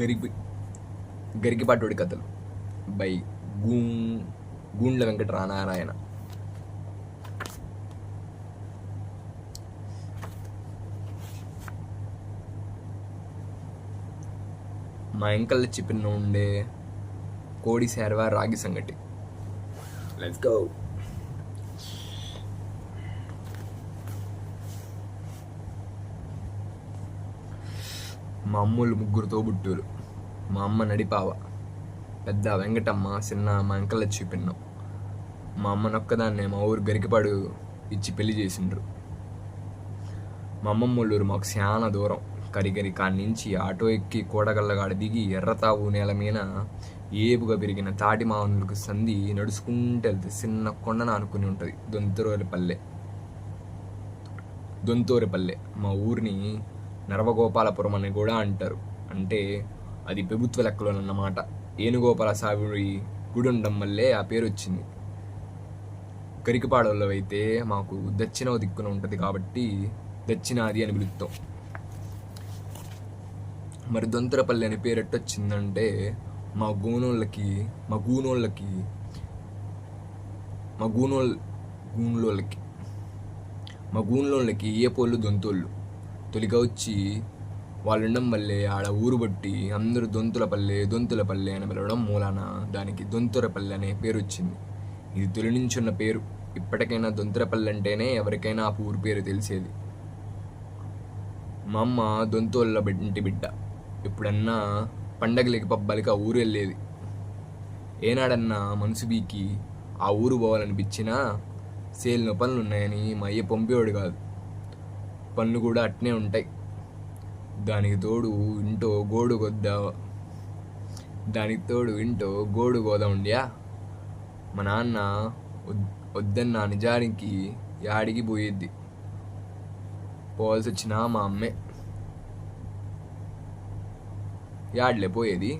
గరికి గరికిపాటోడి కథలు. బై గూ గూండ్ల వెంకట నారాయణ మా ఎంకల్ చెప్పిన ఉండే కోడి శారవా రాగి సంగటి. లెట్స్ గో మా అమ్మోళ్ళు ముగ్గురు తోబుట్టూరు మా అమ్మ నడిపావ. పెద్ద వెంకటమ్మ చిన్న మా అంకల్ చూపిన్నాం మా అమ్మ నొక్కదాన్నే మా ఊరు గరికపాడు ఇచ్చి పెళ్ళి చేసిండ్రు. మా అమ్మమ్మ ఊరు మాకు చాలా దూరం. కరిగరి కాడి నుంచి ఆటో ఎక్కి కోడగల్లగాడ దిగి ఎర్రతావు నేల మీద ఏపుగా పెరిగిన తాటి మావనులకు సంధి నడుచుకుంటూ వెళ్తే చిన్న కొండన అనుకుని ఉంటుంది. దొంతరోరి పల్లె. దొంతోరి పల్లె. మా ఊరిని నరవగోపాలపురం అని కూడా అంటారు. అంటే అది ప్రభుత్వ లెక్కలోనన్నమాట. ఏనుగోపాల సాగుడి గుడి ఉండడం వల్లే ఆ పేరు వచ్చింది కరికపాడలో అయితే మాకు దక్షిణ దిక్కున ఉంటుంది కాబట్టి దక్షిణాది అని పిలుస్తాం మరి దొంతరపల్లి అనే పేరు ఎట్టొచ్చిందంటే మా గూనోళ్ళకి మా గూనోళ్ళకి మా గూనోళ్ళ గూన్లోళ్ళకి మా గూన్లోళ్ళకి ఏ పోళ్ళు దొంతోళ్ళు? తొలిగా వచ్చి వాళ్ళుండం వల్లే ఆడ ఊరు బట్టి అందరూ దొంతులపల్లె దొంతులపల్లె అని పిలవడం మూలాన దానికి దొంతురపల్లె అనే పేరు వచ్చింది ఇది తొలి నుంచి ఉన్న పేరు. ఇప్పటికైనా దొంతురపల్లె అంటేనే ఎవరికైనా ఆ ఊరు పేరు తెలిసేది. మా అమ్మ దొంతోళ్ళ ఇంటి బిడ్డ. ఎప్పుడన్నా పండగలకి పబ్బాలకి ఆ ఊరు వెళ్ళేది. ఏనాడన్నా మనసు బీకి ఆ ఊరు పోవాలనిపించినా సేలిన పనులు ఉన్నాయని మా అయ్య పంపేవాడు కాదు. పనులు కూడా అట్నే ఉంటాయి. దానికి తోడు ఇంటో గోడు కొద్దా దానికి తోడు ఇంటో గోడు గోదా ఉండియా? మా నాన్న వద్దన్న నిజానికి యాడికి పోయేద్ది. పోవాల్సి వచ్చినా మా అమ్మే. యాడ్లే పోయేది.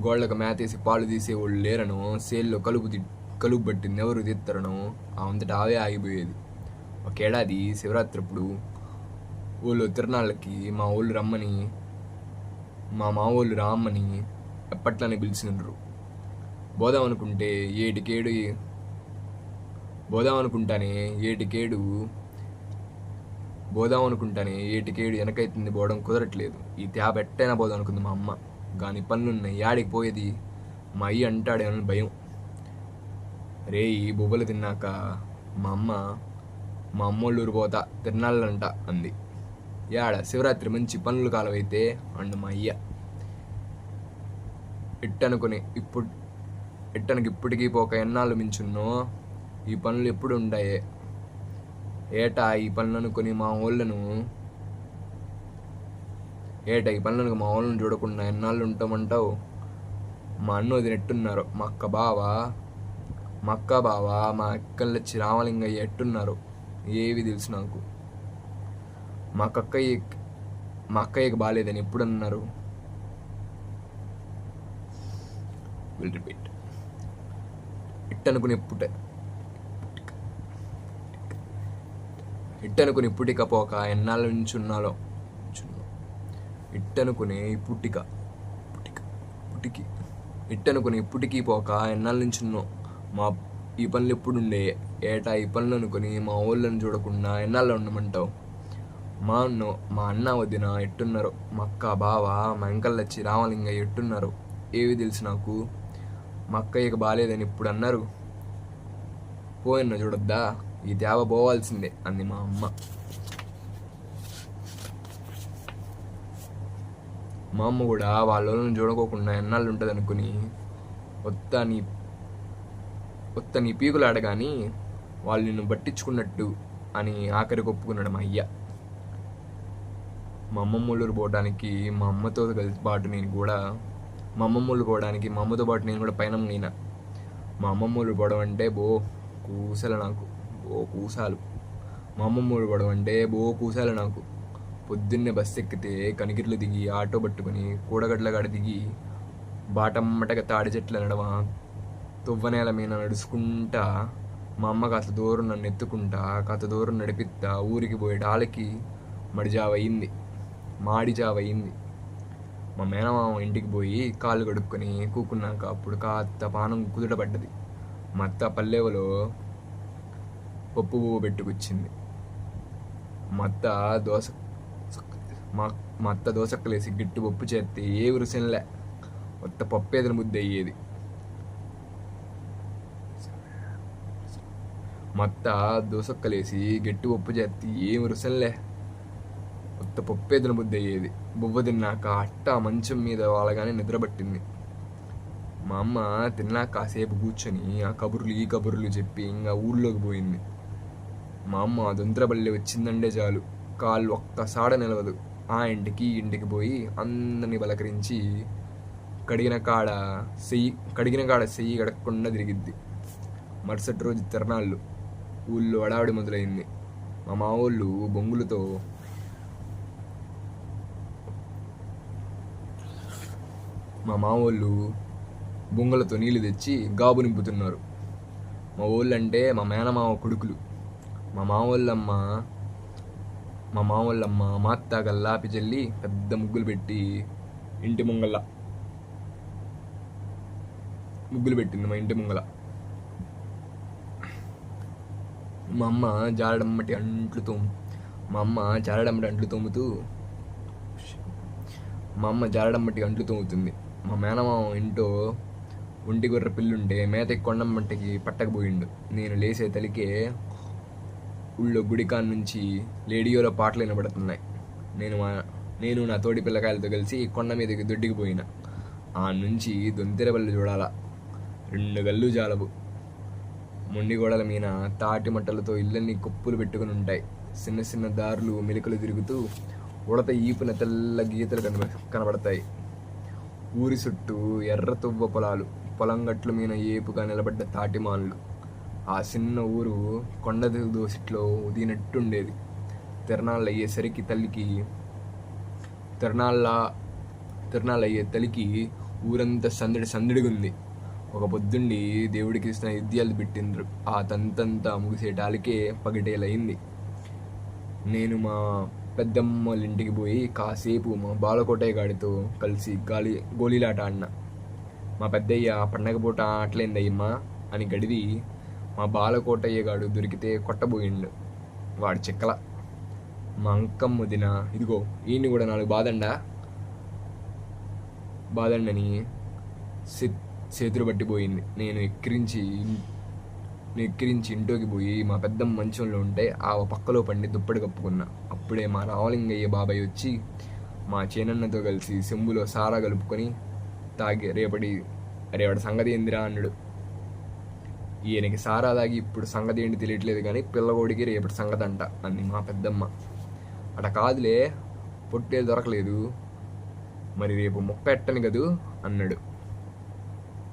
గోళ్ళకు మేతేసి పాలు తీసేవాళ్ళు లేరను సేల్లో కలుపు తి కలుపు పట్టింది ఎవరు తీస్తారనో అంతటా అవే ఆగిపోయేది. ఒకేడాది శివరాత్రి అప్పుడు ఊళ్ళో తిరణాళ్ళకి మా ఊళ్ళు రమ్మని మా మావోళ్ళు రామ్మని ఎప్పట్లనే పిలిచినారు పోదాం అనుకుంటే ఏటికేడు పోదాం అనుకుంటానే ఏటికేడు పోదాం అనుకుంటానే ఏటికేడు వెనకైతుంది పోవడం కుదరట్లేదు. ఈ ట్యాబ్ ఎట్టైనా పోదాం అనుకుంది మా అమ్మ. కానీ పనులున్నాయి యాడికి పోయేది మా అయ్య అంటాడేమని భయం. రే ఈ బువ్వలు తిన్నాక మా అమ్మ మా అమ్మోళ్ళూరు పోతా తిరణాలంట అంది. యాడ శివరాత్రి మంచి పనులు కాలవైతే అండ్ మా అయ్య ఇట్టనుకుని ఇప్పుడు ఇట్టనకి ఇప్పటికీ పోక ఎన్నాళ్ళు మించున్నో ఈ పనులు ఎప్పుడు ఉంటాయే ఏటా ఈ పనులు అనుకుని మా ఊళ్ళను ఏటా ఈ పనులను మా ఊళ్ళను చూడకుండా ఎన్నాళ్ళు ఉంటామంటావు? మా అన్న ఎట్టున్నారు? మా అక్క బావ? మా అక్క బావ? మా అక్కలచ్చి రామలింగయ్య ఎట్టున్నారు? ఏవి తెలుసు నాకు? మా అక్కయ్య మా అక్కయ్యకి బాగాలేదని ఎప్పుడు అన్నారు విల్ రిపీట్ ఇట్టనుకుని పుట్ట ఇట్టనుకుని పుట్టిక పోక ఎన్నాళ్ళ నుంచి ఉన్నాలో? ఇట్ ఇట్టనుకుని పుట్టిక. పుట్టిక. పుట్టికి. ఇట్టనుకుని ఇప్పటికీ పోక ఎన్నాళ్ళ నుంచి ఉన్నో? మా ఈ పనులు ఎప్పుడుండే ఏటా ఈ పనులు అనుకుని మా ఊళ్ళని చూడకుండా ఎన్నాళ్ళు ఉండమంటావు? మా అన్న మా అన్న వదిన ఎట్టున్నారు? మా అక్క బావ మా అంకల్ వచ్చి రామలింగయ్య ఎట్టున్నారు? ఏవి తెలుసు నాకు? మా అక్కయ్యకి బాగాలేదని ఇప్పుడు అన్నారు. పోయిన చూడొద్దా? ఈ దేవ పోవాల్సిందే అంది మా అమ్మ. మా అమ్మ కూడా వాళ్ళని చూడకోకుండా ఎన్నాళ్ళు ఉంటుంది అనుకుని వత్త నీ వత్త నీ పీకులు ఆడగాని వాళ్ళు నిన్ను పట్టించుకున్నట్టు అని ఆఖరికి ఒప్పుకున్నాడు మా అయ్య. మా అమ్మమ్మ ఊళ్ళూరు పోవడానికి మా అమ్మతో కలిసి పాటు నేను కూడా మా అమ్మమ్మ ఊళ్ళు పోవడానికి మా అమ్మతో పాటు నేను కూడా పైన నేను మా అమ్మమ్మ ఊళ్ళు పోవడం అంటే బో కూసలు నాకు బో కూసాలు. మా అమ్మమ్మ ఊళ్ళు పోవడం అంటే బో కూసాలు నాకు. పొద్దున్నే బస్సు ఎక్కితే కనిగిర్లు దిగి ఆటో పట్టుకుని కూడగడ్ల కాడ దిగి బాటమ్మటగా తాడి చెట్లు నడవ తువ్వనేల మీద నడుచుకుంటా మా అమ్మ కాస్త దూరం నన్ను ఎత్తుకుంటా కాస్త దూరం నడిపిస్తా ఊరికి పోయేటాలకి అయింది. మాడిజావయింది మాడి జావ అయింది మా మేనమామ ఇంటికి పోయి కాళ్ళు కడుక్కొని కూకున్నాక అప్పుడు కాస్త పానం కుదుట పడ్డది మా అత్త పల్లెవలో పప్పు పువ్వు పెట్టుకొచ్చింది. మా అత్త దోశ మా మా అత్త దోసక్కలేసి గిట్టు పప్పు చేస్తే ఏ వృసంలే కొత్త పప్పు ఏదైనా ముద్ద అయ్యేది. మా అత్త దోసక్కలేసి గట్టి పప్పు చేస్తే ఏం రుసంలే కొత్త పప్పు బుద్ధి అయ్యేది బువ్వ తిన్నాక అట్ట మంచం మీద వాళ్ళగానే నిద్రపట్టింది. మా అమ్మ తిన్నాక కాసేపు కూర్చొని ఆ కబుర్లు ఈ కబుర్లు చెప్పి ఇంకా ఊళ్ళోకి పోయింది. మా అమ్మ దొంతరబల్లి వచ్చిందంటే చాలు. కాళ్ళు ఒక్కసాడ నిలవదు. ఆ ఇంటికి ఇంటికి పోయి అందరిని బలకరించి కడిగిన కాడ సెయ్యి కడిగిన కాడ సెయ్యి కడగకుండా తిరిగిద్ది. మరుసటి రోజు తిరణాళ్ళు ఊళ్ళో అడావిడి మొదలైంది. మా మావోళ్ళు బొంగులతో మా మావోళ్ళు బొంగలతో నీళ్ళు తెచ్చి గాబు నింపుతున్నారు. మా ఊళ్ళంటే మా మేనమామ కొడుకులు. మా మావోళ్ళమ్మ మా మావోళ్ళమ్మ మాత్త గల్లాపి చెల్లి పెద్ద ముగ్గులు పెట్టి ఇంటి ముంగల. ముగ్గులు పెట్టింది మా ఇంటి ముంగల. మా అమ్మ జారడమ్మటి అంట్లు తోము మా అమ్మ జారడమ్మటి అంట్లు తోముతూ మా అమ్మ జారడమ్మటి అంట్లు తోముతుంది. మా మేనమామ ఇంటో ఒంటి గొర్రె పిల్లుంటే మేత మంటకి పట్టకపోయిండు. నేను లేసే తలికే ఊళ్ళో గుడికాన్ నుంచి రేడియోలో పాటలు వినబడుతున్నాయి. నేను మా నేను నా తోటి పిల్లకాయలతో కలిసి కొండ మీదకి దొడ్డికి పోయిన. ఆ నుంచి దొంతెరబల్లి చూడాలా. రెండు గల్లు జాలవు. మొండి గోడల మీద తాటి మట్టలతో ఇళ్ళని కుప్పులు పెట్టుకుని ఉంటాయి. చిన్న చిన్న దారులు మెలికలు తిరుగుతూ ఉడత ఈపున తెల్ల గీతలు కనబ కనబడతాయి. ఊరి చుట్టూ ఎర్ర తువ్వ పొలాలు పొలం గట్ల మీద ఏపుగా నిలబడ్డ తాటిమాన్లు. ఆ చిన్న ఊరు కొండ దోసిట్లో ఉదినట్టుండేది. తిరణాళ్ళు అయ్యేసరికి తల్లికి తిరణాళ్ళ తిరణాళ్ళు అయ్యే తల్లికి ఊరంతా సందడి సందడిగా ఉంది ఒక పొద్దుండి దేవుడికి ఇస్తున్న విద్యాలు పెట్టిండ్రు. ఆ తంతంతా ముగిసేటాలకే పగిటేలయింది. నేను మా పెద్దమ్మల వాళ్ళ ఇంటికి పోయి కాసేపు మా బాలకోటయ్య గాడితో కలిసి గాలి గోళీలాట ఆడిన. మా పెద్దయ్య పండగ పూట ఆటలేందయ్యమ్మా అని గడివి మా బాలకోటయ్య గాడు దొరికితే కొట్టబోయిండు. వాడు చిక్కల. మా అంకమ్మ వదిన ఇదిగో ఈయన్ని కూడా నాలుగు బాదండా? బాదండని చేతులు పట్టిపోయింది. నేను ఎక్కిరించి నెక్కిరించి ఎక్కిరించి ఇంట్లోకి పోయి మా పెద్దమ్మ మంచంలో ఉంటే ఆ పక్కలో పండి దుప్పటి కప్పుకున్నా. అప్పుడే మా రావలింగయ్య బాబాయ్ వచ్చి మా చేనన్నతో కలిసి సెంబులో సారా కలుపుకొని తాగి రేపటి రేపటి సంగతి ఏందిరా అన్నాడు. ఈయనకి సారా తాగి ఇప్పుడు సంగతి ఏంటి తెలియట్లేదు కానీ పిల్లగోడికి రేపటి సంగతి అంట అంది మా పెద్దమ్మ. అట కాదులే పొట్టే దొరకలేదు. మరి రేపు ముప్పెట్టను కదూ అన్నాడు.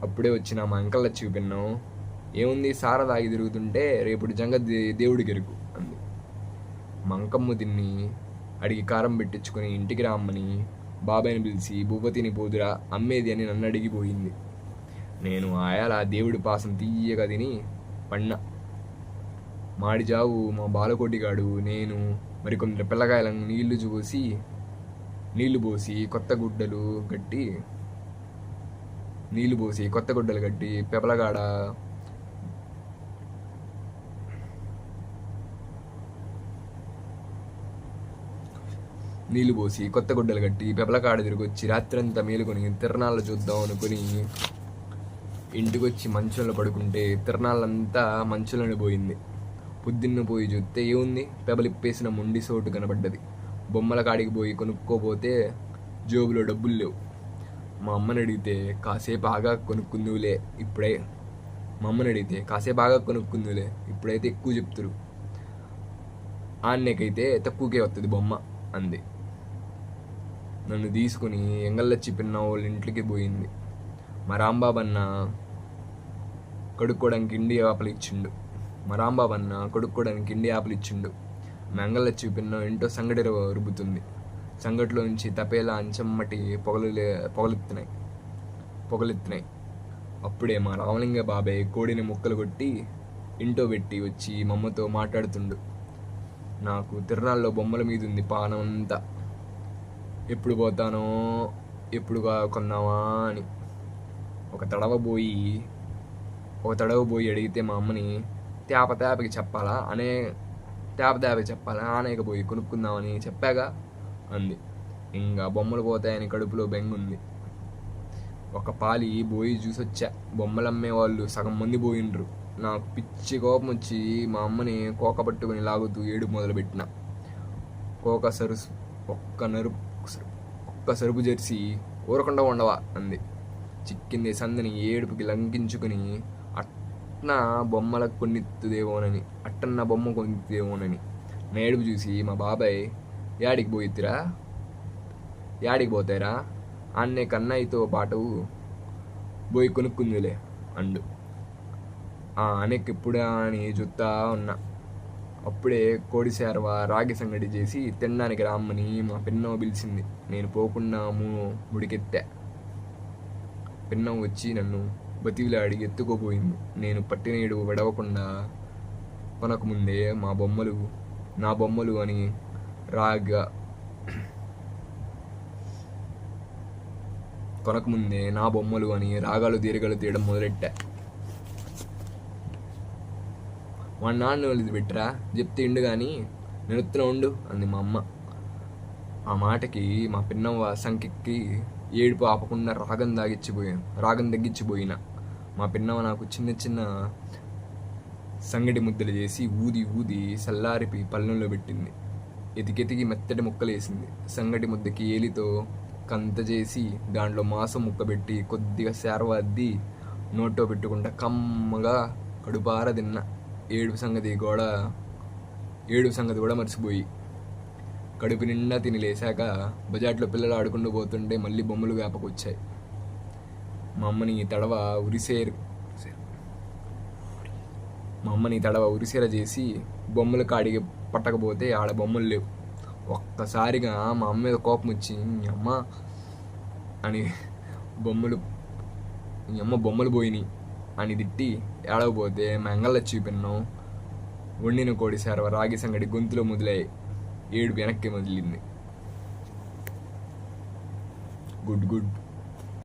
అప్పుడే వచ్చిన మా అంకల్ చూపిన్నాం. ఏముంది? సార తాగి తిరుగుతుంటే రేపు జంగ దేవుడికి గెరుకు అంది. మంకమ్మ తిన్ని అడిగి కారం పెట్టించుకొని ఇంటికి రామ్మని బాబాయ్ని పిలిచి భూపతిని పోదురా అమ్మేది అని నన్ను అడిగిపోయింది నేను ఆయాల దేవుడి పాసం తీయగా తిని పన్నా మాడిజావు మా బాలకోటిగాడు నేను మరికొందరు పిల్లకాయలను నీళ్ళు చూసి నీళ్ళు పోసి కొత్త గుడ్డలు కట్టి నీళ్ళు పోసి కొత్త గుడ్డలు కట్టి పెపలగాడ నీళ్ళు పోసి కొత్త గుడ్డలు కట్టి పెపలకాడ తిరిగొచ్చి రాత్రంతా మేలుకొని తిరణాలు చూద్దాం అనుకుని ఇంటికొచ్చి మంచంలో పడుకుంటే తిరణాలంతా మంచులోనే పోయింది. పొద్దున్న పోయి చూస్తే ఏముంది? పెబలిప్పేసిన మొండి సోటు కనబడ్డది. బొమ్మల కాడికి పోయి కొనుక్కోపోతే జోబులో డబ్బులు లేవు. మా అమ్మని అడిగితే కాసేపు ఆగా కొనుక్కుందులే ఇప్పుడే. మా అమ్మని అడిగితే కాసేపు ఆగా కొనుక్కుందులే ఇప్పుడైతే ఎక్కువ చెప్తురు. ఆన్నకైతే తక్కువకే వస్తుంది బొమ్మ అంది. నన్ను తీసుకుని ఎంగల్లచ్చి పిన్న వాళ్ళ ఇంట్లోకి పోయింది. మా రాంబాబు అన్న కడుక్కోవడానికి ఇండి ఆపలు ఇచ్చిండు. మా రాంబాబు అన్న కడుక్కోవడానికి ఇండి ఆపలు ఇచ్చిండు. మెంగల్లచ్చి పిన్న ఇంటో సంగటి రు- రుబ్బుతుంది. సంగటిలో నుంచి తపేలా అంచమ్మటి పొగలు పొగలెత్తున్నాయి పొగలెత్తున్నాయి అప్పుడే మా రామలింగ బాబాయ్ కోడిని ముక్కలు కొట్టి ఇంటో పెట్టి వచ్చి మా అమ్మతో మాట్లాడుతుండు. నాకు తిరణాల్లో బొమ్మల మీద ఉంది పానం అంతా. ఎప్పుడు పోతానో ఎప్పుడు కా- కొన్నావా అని. ఒక తడవ పోయి ఒక తడవ పోయి అడిగితే మా అమ్మని తేప తేపకి చెప్పాలా? అనే తేప తేపకి చెప్పాలా? అనేక పోయి కొనుక్కుందామని చెప్పాగా అంది. ఇంకా బొమ్మలు పోతాయని కడుపులో బెంగుంది. ఒక పాలి బోయి చూసొచ్చా. బొమ్మలు అమ్మే వాళ్ళు సగం మంది పోయిండ్రు. నాకు పిచ్చి కోపం వచ్చి మా అమ్మని కోక పట్టుకుని లాగుతూ ఏడు మొదలుపెట్టిన. కోక సరుసు ఒక్క నరుపు ఒక్క సరుపు జెర్సీ ఊరకుండా ఉండవా? అంది. చిక్కింది సందని ఏడుపుకి లంకించుకుని అట్న బొమ్మలకు కొన్నిత్తుదేమోనని అట్టన్న బొమ్మ కొనిత్తుదేమోనని నా ఏడుపు చూసి మా బాబాయ్ యాడికి పోయిద్దిరా? యాడికి పోతారా అన్నే కన్నయ్యతో పాటు పోయి కొనుక్కుందిలే అండు. ఆ అనేక అని చూస్తా ఉన్నా. అప్పుడే కోడిశారవ రాగి సంగటి చేసి తినడానికి రామ్మని మా పిన్నమ్మ పిలిచింది. నేను పోకుండా ము ముడికెత్తా పిన్నం వచ్చి నన్ను బతివిలాడి ఎత్తుకోపోయింది. నేను పట్టినేడు విడవకుండా విడవకుండా కొనకముందే మా బొమ్మలు నా బొమ్మలు అని రాగా కొనకముందే నా బొమ్మలు అని రాగాలు దీర్ఘాలు తీయడం మొదలెట్టా. వాడి నాన్న వాళ్ళది పెట్టరా చెప్తే ఇండు కానీ నిరుత్తున ఉండు అంది మా అమ్మ. ఆ మాటకి మా పిన్నవ్వ సంకెక్కి ఏడుపు ఆపకుండా రాగం దాగిచ్చిపోయాను రాగం తగ్గించిపోయిన మా పిన్నవ్వ నాకు చిన్న చిన్న సంగటి ముద్దలు చేసి ఊది ఊది సల్లారిపి పళ్ళెంలో పెట్టింది. ఎతికెతికి మెత్తటి ముక్కలేసింది. సంగటి ముద్దకి ఏలితో కంత చేసి దాంట్లో మాంసం ముక్క పెట్టి కొద్దిగా శారవ అద్ది నోట్లో పెట్టుకుంటా కమ్మగా కడుపార తిన్న. ఏడుపు సంగతి కూడా ఏడుపు సంగతి కూడా మర్చిపోయి కడుపు నిండా తిని లేశాక బజార్లో పిల్లలు ఆడుకుంటూ పోతుంటే మళ్ళీ బొమ్మలు వేపకొచ్చాయి మా అమ్మని తడవ ఉరిసేరు మా అమ్మని తడవ ఉరిసేర చేసి బొమ్మలు కాడికి పట్టకపోతే ఆడ బొమ్మలు లేవు. ఒక్కసారిగా మా అమ్మ మీద కోపం వచ్చి అమ్మ అని బొమ్మలు అమ్మ బొమ్మలు పోయినాయి. అని తిట్టి ఏడవపోతే మంగళ చూపిన్నాం వండిన కోడి సారవ రాగి సంగడి గొంతులో మొదలై ఏడు వెనక్కి మొదలింది. Good good.